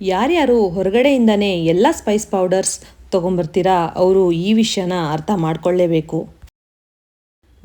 ಯಾರ್ಯಾರು ಹೊರಗಡೆಯಿಂದನೇ ಎಲ್ಲ Spice powders ತೊಗೊಂಬರ್ತೀರಾ ಅವರು ಈ ವಿಷಯನ ಅರ್ಥ ಮಾಡ್ಕೊಳ್ಳೇಬೇಕು.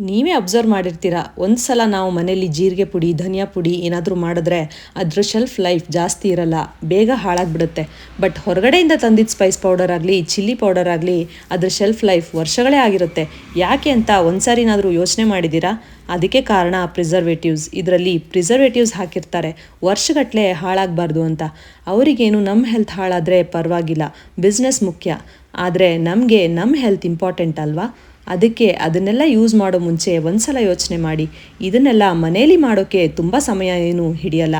ನೀವೇ ಅಬ್ಸರ್ವ್ ಮಾಡಿರ್ತೀರ? ಒಂದು ಸಲ ನಾವು ಮನೆಯಲ್ಲಿ ಜೀರಿಗೆ ಪುಡಿ, ಧನಿಯಾ ಪುಡಿ ಏನಾದರೂ ಮಾಡಿದ್ರೆ ಅದರ ಶೆಲ್ಫ್ ಲೈಫ್ ಜಾಸ್ತಿ ಇರಲ್ಲ, ಬೇಗ ಹಾಳಾಗ್ಬಿಡುತ್ತೆ. ಬಟ್ ಹೊರಗಡೆಯಿಂದ ತಂದಿದ್ದ ಸ್ಪೈಸ್ ಪೌಡರ್ ಆಗಲಿ ಚಿಲ್ಲಿ ಪೌಡರ್ ಆಗಲಿ ಅದರ ಶೆಲ್ಫ್ ಲೈಫ್ ವರ್ಷಗಳೇ ಆಗಿರುತ್ತೆ. ಯಾಕೆ ಅಂತ ಒಂದು ಸಾರಿನಾದರೂ ಯೋಚನೆ ಮಾಡಿದ್ದೀರಾ ಅದಕ್ಕೆ ಕಾರಣ ಪ್ರಿಸರ್ವೇಟಿವ್ಸ್ ಇದರಲ್ಲಿ ಪ್ರಿಸರ್ವೇಟಿವ್ಸ್ ಹಾಕಿರ್ತಾರೆ. ವರ್ಷಗಟ್ಟಲೆ ಹಾಳಾಗಬಾರ್ದು ಅಂತ. ಅವರಿಗೇನು ನಮ್ಮ ಹೆಲ್ತ್ ಹಾಳಾದರೆ ಪರವಾಗಿಲ್ಲ. ಬಿಸ್ನೆಸ್ ಮುಖ್ಯ. ಆದರೆ ನಮಗೆ ನಮ್ಮ ಹೆಲ್ತ್ ಇಂಪಾರ್ಟೆಂಟ್ ಅಲ್ವಾ? ಅದಕ್ಕೆ ಅದನ್ನೆಲ್ಲ ಯೂಸ್ ಮಾಡೋ ಮುಂಚೆ ಒಂದ್ಸಲ ಯೋಚನೆ ಮಾಡಿ. ಇದನ್ನೆಲ್ಲ ಮನೇಲಿ ಮಾಡೋಕ್ಕೆ ತುಂಬ ಸಮಯ ಏನು ಹಿಡಿಯಲ್ಲ.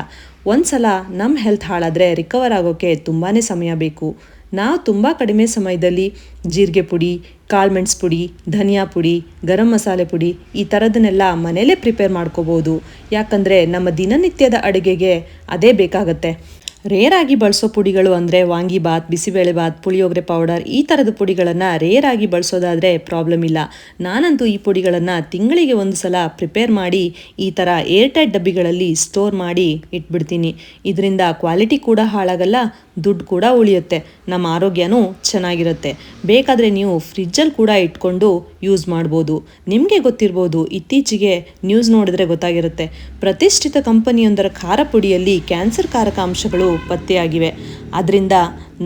ಒಂದ್ಸಲ ನಮ್ಮ ಹೆಲ್ತ್ ಹಾಳಾದರೆ ರಿಕವರ್ ಆಗೋಕ್ಕೆ ತುಂಬಾ ಸಮಯ ಬೇಕು. ನಾವು ತುಂಬ ಕಡಿಮೆ ಸಮಯದಲ್ಲಿ ಜೀರಿಗೆ ಪುಡಿ ಕಾಳುಮೆಣಸು ಪುಡಿ, ಧನಿಯಾ ಪುಡಿ, ಗರಂ ಮಸಾಲೆ ಪುಡಿ ಈ ಥರದನ್ನೆಲ್ಲ ಮನೇಲೇ ಪ್ರಿಪೇರ್ ಮಾಡ್ಕೋಬೋದು. ಯಾಕಂದರೆ ನಮ್ಮ ದಿನನಿತ್ಯದ ಅಡುಗೆಗೆ ಅದೇ ಬೇಕಾಗತ್ತೆ. ರೇರಾಗಿ ಬಳಸೋ ಪುಡಿಗಳು ಅಂದರೆ ವಾಂಗಿಬಾತ್ ಬಿಸಿಬೇಳೆಬಾತ್ ಪುಳಿಯೋಗರೆ ಪೌಡರ್ ಈ ಥರದ ಪುಡಿಗಳನ್ನು ರೇರಾಗಿ ಬಳಸೋದಾದರೆ ಪ್ರಾಬ್ಲಮ್ ಇಲ್ಲ. ನಾನಂತೂ ಈ ಪುಡಿಗಳನ್ನು ತಿಂಗಳಿಗೆ ಒಂದು ಸಲ ಪ್ರಿಪೇರ್ ಮಾಡಿ ಈ ಥರ ಏರ್ಟೈಟ್ ಡಬ್ಬಿಗಳಲ್ಲಿ ಸ್ಟೋರ್ ಮಾಡಿ ಇಟ್ಬಿಡ್ತೀನಿ. ಇದರಿಂದ ಕ್ವಾಲಿಟಿ ಕೂಡ ಹಾಳಾಗಲ್ಲ ದುಡ್ಡು ಕೂಡ ಉಳಿಯುತ್ತೆ. ನಮ್ಮ ಆರೋಗ್ಯನೂ ಚೆನ್ನಾಗಿರುತ್ತೆ. ಬೇಕಾದರೆ ನೀವು ಫ್ರಿಜ್ಜಲ್ಲಿ ಕೂಡ ಇಟ್ಕೊಂಡು ಯೂಸ್ ಮಾಡ್ಬೋದು. ನಿಮಗೆ ಗೊತ್ತಿರ್ಬೋದು, ಇತ್ತೀಚೆಗೆ ನ್ಯೂಸ್ ನೋಡಿದ್ರೆ ಗೊತ್ತಾಗಿರುತ್ತೆ. ಪ್ರತಿಷ್ಠಿತ ಕಂಪನಿಯೊಂದರ ಖಾರ ಪುಡಿಯಲ್ಲಿ ಕ್ಯಾನ್ಸರ್ ಕಾರಕ ಅಂಶಗಳು ಪತ್ತೆಯಾಗಿವೆ. ಅದರಿಂದ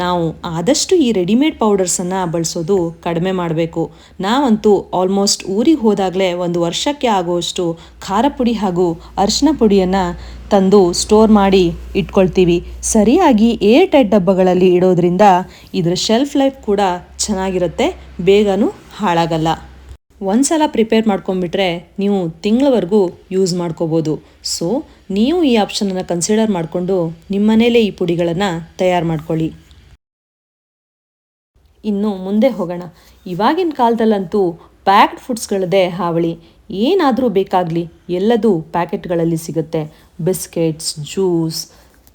ನಾವು ಆದಷ್ಟು ಈ ರೆಡಿಮೇಡ್ ಪೌಡರ್ಸನ್ನು ಬಳಸೋದು ಕಡಿಮೆ ಮಾಡಬೇಕು. ನಾವಂತೂ ಆಲ್ಮೋಸ್ಟ್ ಊರಿಗೆ ಹೋದಾಗಲೇ ಒಂದು ವರ್ಷಕ್ಕೆ ಆಗುವಷ್ಟು ಖಾರ ಪುಡಿ ಹಾಗೂ ಅರಿಶಿನ ಪುಡಿಯನ್ನು ತಂದು ಸ್ಟೋರ್ ಮಾಡಿ ಇಟ್ಕೊಳ್ತೀವಿ. ಸರಿಯಾಗಿ ಏರ್ ಟೈಟ್ ಡಬ್ಬಗಳಲ್ಲಿ ಇಡೋದ್ರಿಂದ ಇದರ ಶೆಲ್ಫ್ ಲೈಫ್ ಕೂಡ ಚೆನ್ನಾಗಿರುತ್ತೆ, ಬೇಗನೂ ಹಾಳಾಗಲ್ಲ. ಒಂದ್ಸಲ ಪ್ರಿಪೇರ್ ಮಾಡ್ಕೊಂಡ್ಬಿಟ್ರೆ ನೀವು ತಿಂಗಳವರೆಗೂ ಯೂಸ್ ಮಾಡ್ಕೋಬೋದು. ಸೊ ನೀವು ಈ ಆಪ್ಷನನ್ನು ಕನ್ಸಿಡರ್ ಮಾಡಿಕೊಂಡು ನಿಮ್ಮನೇಲೆ ಈ ಪುಡಿಗಳನ್ನು ತಯಾರು ಮಾಡ್ಕೊಳ್ಳಿ. ಇನ್ನು ಮುಂದೆ ಹೋಗೋಣ. ಇವಾಗಿನ ಕಾಲದಲ್ಲಂತೂ ಪ್ಯಾಕ್ಡ್ ಫುಡ್ಸ್ಗಳದೇ ಹಾವಳಿ. ಏನಾದರೂ ಬೇಕಾಗಲಿ, ಎಲ್ಲದೂ ಪ್ಯಾಕೆಟ್ಗಳಲ್ಲಿ ಸಿಗುತ್ತೆ. Biscuits, juice,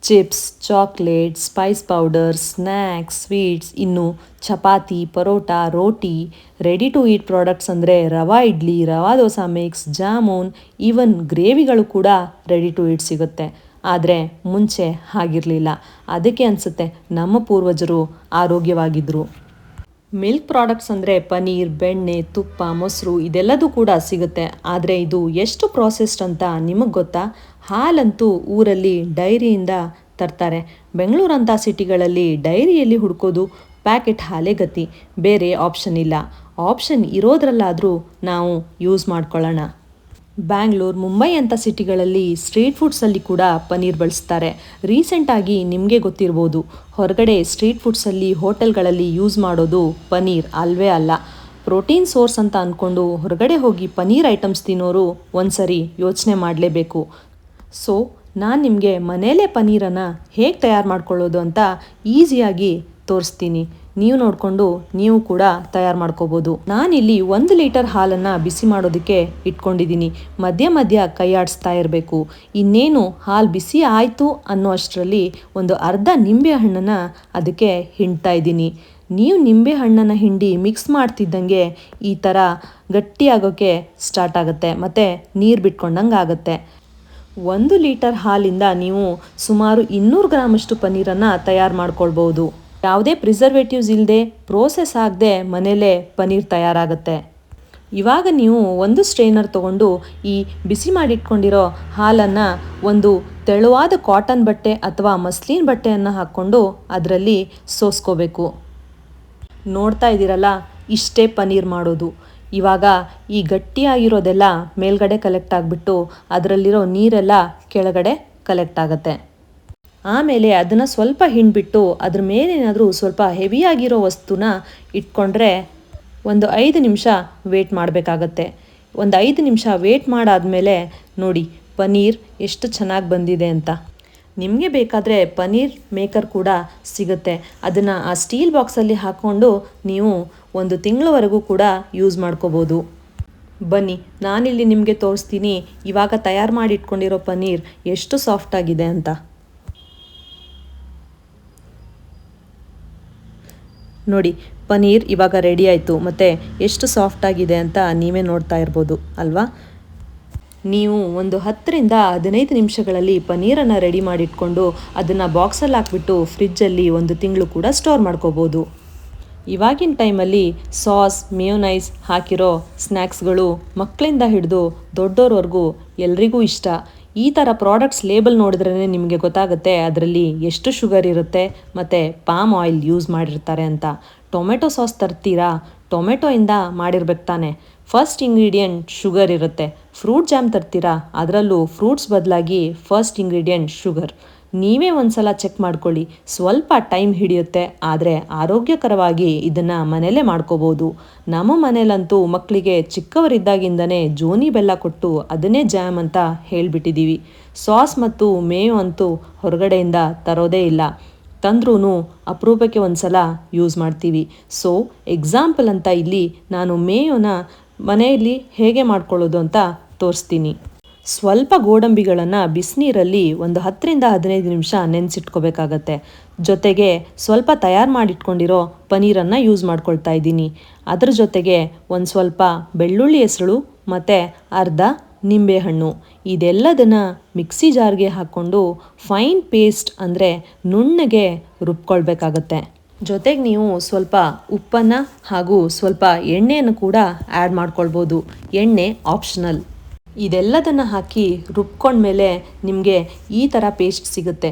chips, chocolate, spice powder snacks sweets, ಇನ್ನು chapati, paratha, roti ready to eat products ಅಂದರೆ ರವಾ ಇಡ್ಲಿ, ರವಾ ದೋಸೆ ಮಿಕ್ಸ್ ಜಾಮೂನ್ ಈವನ್ ಗ್ರೇವಿಗಳು ಕೂಡ ರೆಡಿ ಟು ಈಟ್ ಸಿಗುತ್ತೆ. ಆದರೆ ಮುಂಚೆ ಹಾಗಿರಲಿಲ್ಲ. ಅದಕ್ಕೆ ಅನಿಸುತ್ತೆ ನಮ್ಮ ಪೂರ್ವಜರು ಆರೋಗ್ಯವಾಗಿದ್ದರು ಮಿಲ್ಕ್ ಪ್ರಾಡಕ್ಟ್ಸ್ ಅಂದರೆ ಪನೀರ್, ಬೆಣ್ಣೆ, ತುಪ್ಪ, ಮೊಸರು ಇದೆಲ್ಲದೂ ಕೂಡ ಸಿಗುತ್ತೆ. ಆದರೆ ಇದು ಎಷ್ಟು ಪ್ರಾಸೆಸ್ಡ್ ಅಂತ ನಿಮಗೆ ಗೊತ್ತಾ? ಹಾಲಂತೂ ಊರಲ್ಲಿ ಡೈರಿಯಿಂದ ತರ್ತಾರೆ. ಬೆಂಗಳೂರಂಥ ಸಿಟಿಗಳಲ್ಲಿ ಡೈರಿಯಲ್ಲಿ ಹುಡ್ಕೋದು ಪ್ಯಾಕೆಟ್ ಹಾಲೇ ಗತಿ. ಬೇರೆ ಆಪ್ಷನ್ ಇಲ್ಲ. ಆಪ್ಷನ್ ಇರೋದ್ರಲ್ಲಾದರೂ ನಾವು ಯೂಸ್ ಮಾಡ್ಕೊಳ್ಳೋಣ. ಬ್ಯಾಂಗ್ಳೂರ್, ಮುಂಬೈ ಅಂಥ ಸಿಟಿಗಳಲ್ಲಿ ಸ್ಟ್ರೀಟ್ ಫುಡ್ಸಲ್ಲಿ ಕೂಡ ಪನ್ನೀರ್ ಬಳಸ್ತಾರೆ. ರೀಸೆಂಟಾಗಿ ನಿಮಗೆ ಗೊತ್ತಿರ್ಬೋದು, ಹೊರಗಡೆ ಸ್ಟ್ರೀಟ್ ಫುಡ್ಸಲ್ಲಿ ಹೋಟೆಲ್ಗಳಲ್ಲಿ ಯೂಸ್ ಮಾಡೋದು ಪನ್ನೀರ್ ಅಲ್ವೇ ಅಲ್ಲ. ಪ್ರೋಟೀನ್ ಸೋರ್ಸ್ ಅಂತ ಅಂದ್ಕೊಂಡು ಹೊರಗಡೆ ಹೋಗಿ ಪನ್ನೀರ್ ಐಟಮ್ಸ್ ತಿನ್ನೋರು ಒಂದ್ಸರಿ ಯೋಚನೆ ಮಾಡಲೇಬೇಕು. ಸೊ, ನಾನು ನಿಮಗೆ ಮನೇಲೇ ಪನ್ನೀರನ್ನು ಹೇಗೆ ತಯಾರು ಮಾಡ್ಕೊಳ್ಳೋದು ಅಂತ ಈಸಿಯಾಗಿ ತೋರಿಸ್ತೀನಿ. ನೀವು ನೋಡಿಕೊಂಡು ನೀವು ಕೂಡ ತಯಾರು ಮಾಡ್ಕೋಬೋದು. ನಾನಿಲ್ಲಿ ಒಂದು ಲೀಟರ್ ಹಾಲನ್ನು ಬಿಸಿ ಮಾಡೋದಕ್ಕೆ ಇಟ್ಕೊಂಡಿದ್ದೀನಿ. ಮಧ್ಯ ಮಧ್ಯ ಕೈಯಾಡಿಸ್ತಾ ಇರಬೇಕು. ಇನ್ನೇನು ಹಾಲು ಬಿಸಿ ಆಯಿತು ಅನ್ನೋ ಅಷ್ಟರಲ್ಲಿ ಒಂದು ಅರ್ಧ ನಿಂಬೆ ಹಣ್ಣನ್ನು ಅದಕ್ಕೆ ಹಿಂಡ್ತಾ ಇದ್ದೀನಿ. ನೀವು ನಿಂಬೆ ಹಣ್ಣನ್ನು ಹಿಂಡಿ ಮಿಕ್ಸ್ ಮಾಡ್ತಿದ್ದಂಗೆ ಈ ಥರ ಗಟ್ಟಿಯಾಗೋಕ್ಕೆ ಸ್ಟಾರ್ಟ್ ಆಗುತ್ತೆ. ಮತ್ತು ನೀರು ಬಿಟ್ಕೊಂಡಂಗೆ ಆಗುತ್ತೆ. ಒಂದು ಲೀಟರ್ ಹಾಲಿಂದ ನೀವು ಸುಮಾರು ಇನ್ನೂರು ಗ್ರಾಮಷ್ಟು ಪನ್ನೀರನ್ನು ತಯಾರು ಮಾಡ್ಕೊಳ್ಬೋದು. ಯಾವುದೇ ಪ್ರಿಸರ್ವೇಟಿವ್ಸ್ ಇಲ್ಲದೆ ಪ್ರೋಸೆಸ್ ಆಗದೆ ಮನೆಯಲ್ಲೇ ಪನೀರ್ ತಯಾರಾಗುತ್ತೆ. ಇವಾಗ ನೀವು ಒಂದು ಸ್ಟ್ರೈನರ್ ತೊಗೊಂಡು ಈ ಬಿಸಿ ಮಾಡಿಟ್ಕೊಂಡಿರೋ ಹಾಲನ್ನು ಒಂದು ತೆಳುವಾದ ಕಾಟನ್ ಬಟ್ಟೆ ಅಥವಾ ಮಸ್ಲಿನ್ ಬಟ್ಟೆಯನ್ನು ಹಾಕ್ಕೊಂಡು ಅದರಲ್ಲಿ ಸೋಸ್ಕೋಬೇಕು. ನೋಡ್ತಾ ಇದ್ದೀರಲ್ಲ, ಇಷ್ಟೇ ಪನೀರ್ ಮಾಡೋದು. ಇವಾಗ ಈ ಗಟ್ಟಿಯಾಗಿರೋದೆಲ್ಲ ಮೇಲ್ಗಡೆ ಕಲೆಕ್ಟ್ ಆಗಿಬಿಟ್ಟು ಅದರಲ್ಲಿರೋ ನೀರೆಲ್ಲ ಕೆಳಗಡೆ ಕಲೆಕ್ಟ್ ಆಗುತ್ತೆ. ಆಮೇಲೆ ಅದನ್ನು ಸ್ವಲ್ಪ ಹಿಂಡ್ಬಿಟ್ಟು ಅದ್ರ ಮೇಲೇನಾದರೂ ಸ್ವಲ್ಪ ಹೆವಿಯಾಗಿರೋ ವಸ್ತುನ ಇಟ್ಕೊಂಡ್ರೆ ಒಂದು ಐದು ನಿಮಿಷ ವೇಟ್ ಮಾಡಬೇಕಾಗತ್ತೆ. ಒಂದು ಐದು ನಿಮಿಷ ವೇಟ್ ಮಾಡಾದಮೇಲೆ ನೋಡಿ, ಪನೀರ್ ಎಷ್ಟು ಚೆನ್ನಾಗಿ ಬಂದಿದೆ ಅಂತ. ನಿಮಗೆ ಬೇಕಾದರೆ ಪನೀರ್ ಮೇಕರ್ ಕೂಡ ಸಿಗುತ್ತೆ. ಅದನ್ನು ಆ ಸ್ಟೀಲ್ ಬಾಕ್ಸಲ್ಲಿ ಹಾಕ್ಕೊಂಡು ನೀವು ಒಂದು ತಿಂಗಳವರೆಗೂ ಕೂಡ ಯೂಸ್ ಮಾಡ್ಕೋಬೋದು. ಬನ್ನಿ, ನಾನಿಲ್ಲಿ ನಿಮಗೆ ತೋರಿಸ್ತೀನಿ. ಇವಾಗ ತಯಾರು ಮಾಡಿ ಇಟ್ಕೊಂಡಿರೋ ಪನ್ನೀರ್ ಎಷ್ಟು ಸಾಫ್ಟಾಗಿದೆ ಅಂತ. ನೋಡಿ, ಪನೀರ್ ಇವಾಗ ರೆಡಿ ಆಯಿತು. ಮತ್ತು ಎಷ್ಟು ಸಾಫ್ಟ್ ಆಗಿದೆ ಅಂತ ನೀವೇ ನೋಡ್ತಾ ಇರ್ಬೋದು, ಅಲ್ವಾ? ನೀವು ಒಂದು ಹತ್ತರಿಂದ ಹದಿನೈದು ನಿಮಿಷಗಳಲ್ಲಿ ಪನೀರನ್ನು ರೆಡಿ ಮಾಡಿಟ್ಕೊಂಡು ಅದನ್ನು ಬಾಕ್ಸಲ್ಲಿ ಹಾಕ್ಬಿಟ್ಟು ಫ್ರಿಜ್ಜಲ್ಲಿ ಒಂದು ತಿಂಗಳು ಕೂಡ ಸ್ಟೋರ್ ಮಾಡ್ಕೋಬೋದು. ಇವಾಗಿನ ಟೈಮಲ್ಲಿ ಸಾಸ್ ಮೇಯೋನೈಸ್ ಹಾಕಿರೋ ಸ್ನ್ಯಾಕ್ಸ್ಗಳು ಮಕ್ಕಳಿಂದ ಹಿಡಿದು ದೊಡ್ಡೋರ್ವರೆಗೂ ಎಲ್ರಿಗೂ ಇಷ್ಟ. ಈ ಥರ ಪ್ರಾಡಕ್ಟ್ಸ್ ಲೇಬಲ್ ನೋಡಿದ್ರೇ ನಿಮಗೆ ಗೊತ್ತಾಗುತ್ತೆ ಅದರಲ್ಲಿ ಎಷ್ಟು ಶುಗರ್ ಇರುತ್ತೆ ಮತ್ತು ಪಾಮ್ ಆಯಿಲ್ ಯೂಸ್ ಮಾಡಿರ್ತಾರೆ ಅಂತ. Tomato sauce ತರ್ತೀರಾ? ಟೊಮೆಟೊಯಿಂದ ಮಾಡಿರ್ಬೇಕು ತಾನೆ. ಫಸ್ಟ್ ಇಂಗ್ರೀಡಿಯೆಂಟ್ ಶುಗರ್ ಇರುತ್ತೆ. ಫ್ರೂಟ್ ಜಾಮ್ ತರ್ತೀರಾ? ಅದರಲ್ಲೂ ಫ್ರೂಟ್ಸ್ ಬದಲಾಗಿ ಫಸ್ಟ್ ಇಂಗ್ರೀಡಿಯೆಂಟ್ ಶುಗರ್ ನೀವೇ ಒಂದು ಸಲ ಚೆಕ್ ಮಾಡ್ಕೊಳ್ಳಿ. ಸ್ವಲ್ಪ ಟೈಮ್ ಹಿಡಿಯುತ್ತೆ. ಆದರೆ ಆರೋಗ್ಯಕರವಾಗಿ ಇದನ್ನು ಮನೆಯಲ್ಲೇ ಮಾಡ್ಕೋಬೋದು. ನಮ್ಮ ಮನೇಲಂತೂ ಮಕ್ಕಳಿಗೆ ಚಿಕ್ಕವರಿದ್ದಾಗಿಂದನೇ ಜೋನಿ ಬೆಲ್ಲ ಕೊಟ್ಟು ಅದನ್ನೇ ಜಾಮ್ ಅಂತ ಹೇಳಿಬಿಟ್ಟಿದ್ದೀವಿ ಸಾಸ್ ಮತ್ತು ಮೇವು ಅಂತೂ ಹೊರಗಡೆಯಿಂದ ತರೋದೇ ಇಲ್ಲ. ತಂದ್ರೂ ಅಪರೂಪಕ್ಕೆ ಒಂದು ಸಲ ಯೂಸ್ ಮಾಡ್ತೀವಿ. ಸೊ ಎಕ್ಸಾಂಪಲ್ ಅಂತ ಇಲ್ಲಿ ನಾನು ಮೇಯೋನ ಮನೆಯಲ್ಲಿ ಹೇಗೆ ಮಾಡ್ಕೊಳ್ಳೋದು ಅಂತ ತೋರಿಸ್ತೀನಿ. ಸ್ವಲ್ಪ ಗೋಡಂಬಿಗಳನ್ನು ಬಿಸಿನೀರಲ್ಲಿ ಒಂದು ಹತ್ತರಿಂದ ಹದಿನೈದು ನಿಮಿಷ ನೆನೆಸಿಟ್ಕೋಬೇಕಾಗತ್ತೆ. ಜೊತೆಗೆ ಸ್ವಲ್ಪ ತಯಾರು ಮಾಡಿಟ್ಕೊಂಡಿರೋ ಪನೀರನ್ನು ಯೂಸ್ ಮಾಡ್ಕೊಳ್ತಾ ಇದ್ದೀನಿ. ಅದರ ಜೊತೆಗೆ ಒಂದು ಸ್ವಲ್ಪ ಬೆಳ್ಳುಳ್ಳಿ ಹೆಸಳು ಮತ್ತು ಅರ್ಧ ನಿಂಬೆಹಣ್ಣು. ಇದೆಲ್ಲದನ್ನು ಮಿಕ್ಸಿ ಜಾರ್ಗೆ ಹಾಕ್ಕೊಂಡು ಫೈನ್ ಪೇಸ್ಟ್ ಅಂದರೆ ನುಣ್ಣಗೆ ರುಬ್ಕೊಳ್ಬೇಕಾಗತ್ತೆ. ಜೊತೆಗೆ ನೀವು ಸ್ವಲ್ಪ ಉಪ್ಪನ್ನು ಹಾಗೂ ಸ್ವಲ್ಪ ಎಣ್ಣೆಯನ್ನು ಕೂಡ ಆ್ಯಡ್ ಮಾಡ್ಕೊಳ್ಬೋದು. ಎಣ್ಣೆ ಆಪ್ಷನಲ್. ಇದೆಲ್ಲದನ್ನು ಹಾಕಿ ರುಬ್ಕೊಂಡ್ಮೇಲೆ ನಿಮಗೆ ಈ ಥರ ಪೇಸ್ಟ್ ಸಿಗುತ್ತೆ.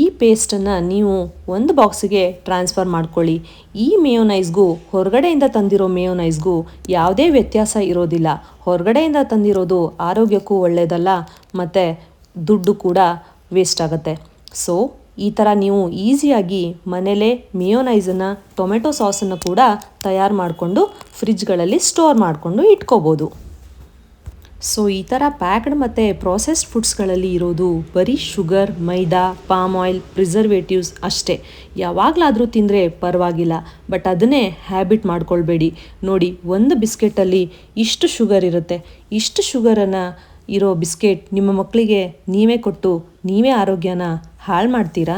ಈ ಪೇಸ್ಟನ್ನು ನೀವು ಒಂದು ಬಾಕ್ಸಿಗೆ ಟ್ರಾನ್ಸ್ಫರ್ ಮಾಡ್ಕೊಳ್ಳಿ. ಈ ಮೇಯೋನೈಸ್ಗೂ ಹೊರಗಡೆಯಿಂದ ತಂದಿರೋ ಮೇಯೋನೈಸ್ಗೂ ಯಾವುದೇ ವ್ಯತ್ಯಾಸ ಇರೋದಿಲ್ಲ. ಹೊರಗಡೆಯಿಂದ ತಂದಿರೋದು ಆರೋಗ್ಯಕ್ಕೂ ಒಳ್ಳೆಯದಲ್ಲ ಮತ್ತು ದುಡ್ಡು ಕೂಡ ವೇಸ್ಟ್ ಆಗುತ್ತೆ. ಸೊ ಈ ಥರ ನೀವು ಈಸಿಯಾಗಿ ಮನೇಲೇ ಮೇಯೋನೈಸನ್ನು ಟೊಮೆಟೊ ಸಾಸನ್ನು ಕೂಡ ತಯಾರು ಮಾಡಿಕೊಂಡು ಫ್ರಿಜ್ಗಳಲ್ಲಿ ಸ್ಟೋರ್ ಮಾಡಿಕೊಂಡು ಇಟ್ಕೋಬೋದು. ಸೊ ಈ ಥರ ಪ್ಯಾಕ್ಡ್ ಮತ್ತು ಪ್ರಾಸೆಸ್ಡ್ ಫುಡ್ಸ್ಗಳಲ್ಲಿ ಇರೋದು ಬರೀ sugar maida palm oil preservatives ಅಷ್ಟೇ. ಯಾವಾಗಲಾದರೂ ತಿಂದರೆ ಪರವಾಗಿಲ್ಲ ಬಟ್ ಅದನ್ನೇ ಹ್ಯಾಬಿಟ್ ಮಾಡ್ಕೊಳ್ಬೇಡಿ. ನೋಡಿ, ಒಂದು ಬಿಸ್ಕೆಟಲ್ಲಿ ಇಷ್ಟು ಶುಗರ್ ಇರುತ್ತೆ. ಇಷ್ಟು ಶುಗರನ್ನು ಇರೋ ಬಿಸ್ಕೆಟ್ ನಿಮ್ಮ ಮಕ್ಕಳಿಗೆ ನೀವೇ ಕೊಟ್ಟು, ನೀವೇ ಆರೋಗ್ಯನ ಹಾಳು ಮಾಡ್ತೀರಾ?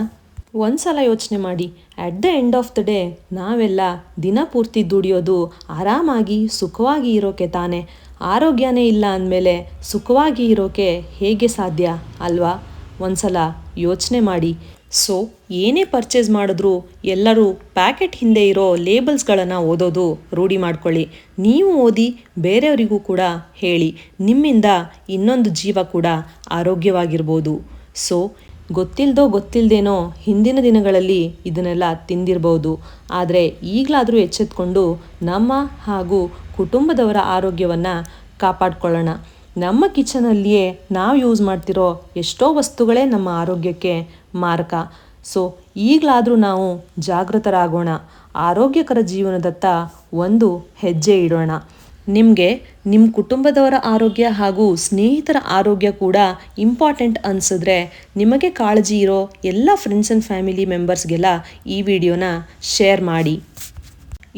ಒಂದು ಸಲ ಯೋಚನೆ ಮಾಡಿ. At the end of the day ನಾವೆಲ್ಲ ದಿನ ಪೂರ್ತಿ ದುಡಿಯೋದು ಆರಾಮಾಗಿ, ಸುಖವಾಗಿ ಇರೋಕೆ ತಾನೇ. ಆರೋಗ್ಯನೇ ಇಲ್ಲ ಅಂದಮೇಲೆ ಸುಖವಾಗಿ ಇರೋಕೆ ಹೇಗೆ ಸಾಧ್ಯ ಅಲ್ವಾ? ಒಂದ್ಸಲ ಯೋಚನೆ ಮಾಡಿ. ಸೊ ಏನೇ ಪರ್ಚೇಸ್ ಮಾಡಿದ್ರೂ ಎಲ್ಲರೂ ಪ್ಯಾಕೆಟ್ ಹಿಂದೆ ಇರೋ ಲೇಬಲ್ಸ್ಗಳನ್ನು ಓದೋದು ರೂಢಿ ಮಾಡ್ಕೊಳ್ಳಿ. ನೀವು ಓದಿ ಬೇರೆಯವರಿಗೂ ಕೂಡ ಹೇಳಿ. ನಿಮ್ಮಿಂದ ಇನ್ನೊಂದು ಜೀವ ಕೂಡ ಆರೋಗ್ಯವಾಗಿರ್ಬೋದು. ಸೊ ಗೊತ್ತಿಲ್ಲದೋ ಗೊತ್ತಿಲ್ಲದೇನೋ ಹಿಂದಿನ ದಿನಗಳಲ್ಲಿ ಇದನ್ನೆಲ್ಲ ತಿಂದಿರ್ಬೋದು. ಆದರೆ ಈಗಲಾದರೂ ಎಚ್ಚೆತ್ಕೊಂಡು ನಮ್ಮ ಹಾಗೂ ಕುಟುಂಬದವರ ಆರೋಗ್ಯವನ್ನು ಕಾಪಾಡ್ಕೊಳ್ಳೋಣ. ನಮ್ಮ ಕಿಚನಲ್ಲಿಯೇ ನಾವು ಯೂಸ್ ಮಾಡ್ತಿರೋ ಎಷ್ಟೋ ವಸ್ತುಗಳೇ ನಮ್ಮ ಆರೋಗ್ಯಕ್ಕೆ ಮಾರಕ. ಸೊ, ಈಗಲಾದರೂ ನಾವು ಜಾಗೃತರಾಗೋಣ. ಆರೋಗ್ಯಕರ ಜೀವನದತ್ತ ಒಂದು ಹೆಜ್ಜೆ ಇಡೋಣ. ನಿಮಗೆ ನಿಮ್ಮ ಕುಟುಂಬದವರ ಆರೋಗ್ಯ ಹಾಗೂ ಸ್ನೇಹಿತರ ಆರೋಗ್ಯ ಕೂಡ ಇಂಪಾರ್ಟೆಂಟ್ ಅನಿಸಿದ್ರೆ ನಿಮಗೆ ಕಾಳಜಿ ಇರೋ ಎಲ್ಲ ಫ್ರೆಂಡ್ಸ್ ಆ್ಯಂಡ್ ಫ್ಯಾಮಿಲಿ ಮೆಂಬರ್ಸ್ಗೆಲ್ಲ ಈ ವಿಡಿಯೋನ ಶೇರ್ ಮಾಡಿ.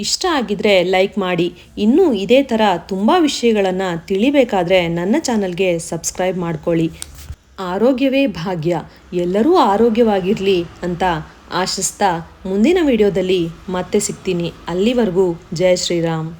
ಇಷ್ಟ ಆಗಿದ್ರೆ ಲೈಕ್ ಮಾಡಿ. ಇನ್ನೂ ಇದೇ ಥರ ತುಂಬ ವಿಷಯಗಳನ್ನು ತಿಳಿಬೇಕಾದ್ರೆ ನನ್ನ ಚಾನಲ್ಗೆ ಸಬ್ಸ್ಕ್ರೈಬ್ ಮಾಡ್ಕೊಳ್ಳಿ. ಆರೋಗ್ಯವೇ ಭಾಗ್ಯ. ಎಲ್ಲರೂ ಆರೋಗ್ಯವಾಗಿರಲಿ ಅಂತ ಆಶಿಸ್ತಾ ಮುಂದಿನ ವಿಡಿಯೋದಲ್ಲಿ ಮತ್ತೆ ಸಿಗ್ತೀನಿ. ಅಲ್ಲಿವರೆಗೂ ಜಯ ಶ್ರೀರಾಮ್.